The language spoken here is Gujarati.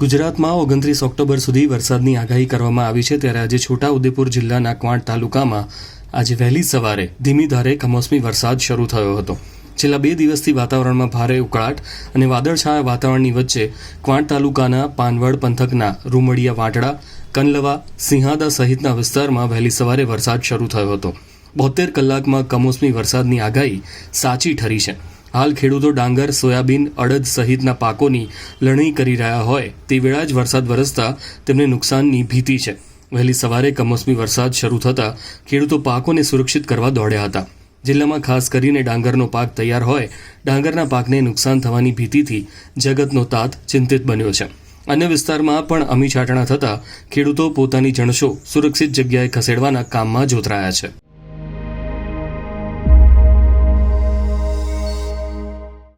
ગુજરાતમાં ઓગણત્રીસ ઓક્ટોબર સુધી વરસાદની આગાહી કરવામાં આવી છે ત્યારે આજે છોટાઉદેપુર જિલ્લાના ક્વાંટ તાલુકામાં આજે વહેલી સવારે ધીમી ધારે કમોસમી વરસાદ શરૂ થયો હતો. છેલ્લા બે દિવસથી વાતાવરણમાં ભારે ઉકળાટ અને વાદળછાયા વાતાવરણની વચ્ચે ક્વાંટ તાલુકાના પાનવડ પંથકના રૂમડિયા વાંટડા, કનલવા, સિંહાદા સહિતના વિસ્તારમાં વહેલી સવારે વરસાદ શરૂ થયો હતો. બોતેર કલાકમાં કમોસમી વરસાદની આગાહી સાચી ઠરી છે. હાલ ખેડૂતો ડાંગર, સોયાબીન, અડદ સહિતના પાકોની લણણી કરી રહ્યા હોય તે વેળા જ વરસાદ વરસતા તેમને નુકસાનની ભીતિ છે. વહેલી સવારે કમોસમી વરસાદ શરૂ થતાં ખેડૂતો પાકોને સુરક્ષિત કરવા દોડ્યા હતા. જિલ્લામાં ખાસ કરીને ડાંગરનો પાક તૈયાર હોય, ડાંગરના પાકને નુકસાન થવાની ભીતિથી જગતનો તાત ચિંતિત બન્યો છે. અન્ય વિસ્તારમાં પણ અમી છાંટણા થતાં ખેડૂતો પોતાની જણસો સુરક્ષિત જગ્યાએ ખસેડવાના કામમાં જોતરાયા છે.